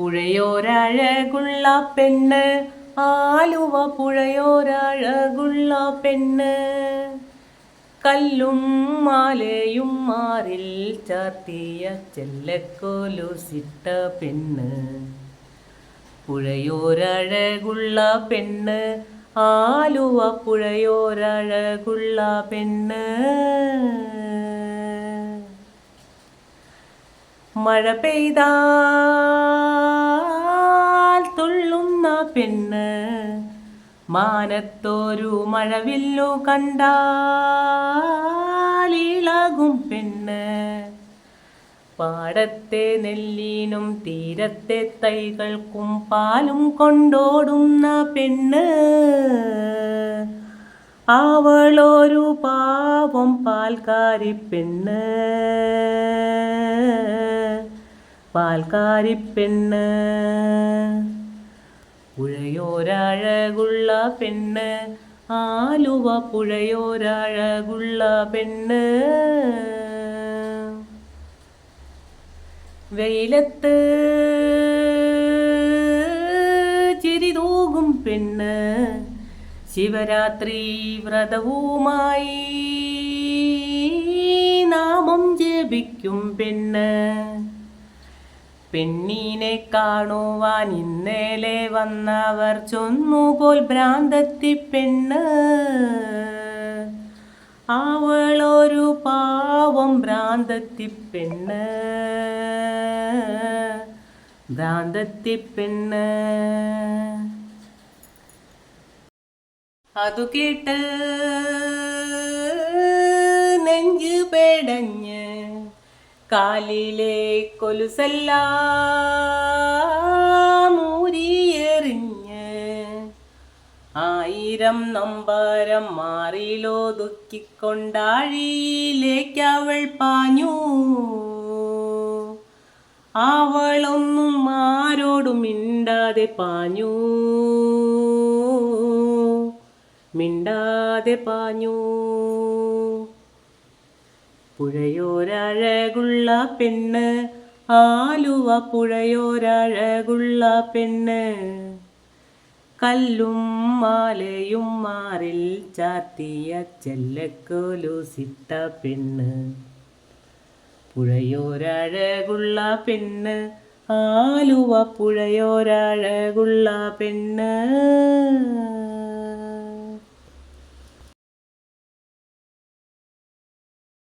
പുഴയോരഴകുള്ള പെണ്ണ് ആലുവ പുഴയോരഴകുള്ള പെണ്ണ്. കല്ലും മാലയും മാറിൽ ചാർത്തിയ ചെല്ലക്കോലുസിട്ട പെണ്ണ്. പുഴയോരഴകുള്ള പെണ്ണ് ആലുവ പുഴയോരഴകുള്ള പെണ്ണ്. മഴ പെയ്താൽ തുള്ളുന്ന പെണ്ണ് മാനത്തോരു മഴവില്ലു കണ്ടാലിളകും പെണ്ണ്. പാടത്തെ നെല്ലിനും തീരത്തെ തൈകൾക്കും പാലും കൊണ്ടോടുന്ന പെണ്ണ്. അവളൊരു പാവം പാൽക്കാരി പെണ്ണ്. പാൽക്കാരി പെണ്ണ്. പുഴയോരഴകുള്ള പെണ്ണ്. ആലുവ പുഴയോരഴകുള്ള പെണ്ണ്. വെയിലത്ത് ചിരി തൂകും പെണ്ണ്. ശിവരാത്രി വ്രതവുമായി നാമം ജപിക്കും പെണ്ണ്. പെണ്ണിനെ കാണുവാൻ ഇന്നലെ വന്നവർ ചൊന്നുപോൽ ഭ്രാന്തത്തി പെണ്ണ്. അവളൊരു പാവം ഭ്രാന്തത്തി പെണ്ണ്. ഭ്രാന്തത്തി പെണ്ണ്. അതു കേട്ട് നെഞ്ചു പേടഞ്ഞ് കാലിലെ കൊലുസെല്ലാം ഊരിയെറിഞ്ഞ് ആയിരം നമ്പരം മാറിലൊതുക്കിക്കൊണ്ടാഴിയിലേക്ക് അവൾ പാഞ്ഞു. അവളൊന്നും ആരോടും മിണ്ടാതെ പാഞ്ഞു. മിണ്ടാതെ പാഞ്ഞു. പുഴയോരഴകുള്ള പെണ്ണ്. ആലുവ പുഴയോരഴകുള്ള പെണ്ണ്. കല്ലും മാലയും മാറിൽ ചാത്തിയ ചെല്ലക്കോലൂസിട്ട പെണ്ണ്. പുഴയോരഴകുള്ള പെണ്ണ്. ആലുവ പുഴയോരഴകുള്ള പെണ്ണ്.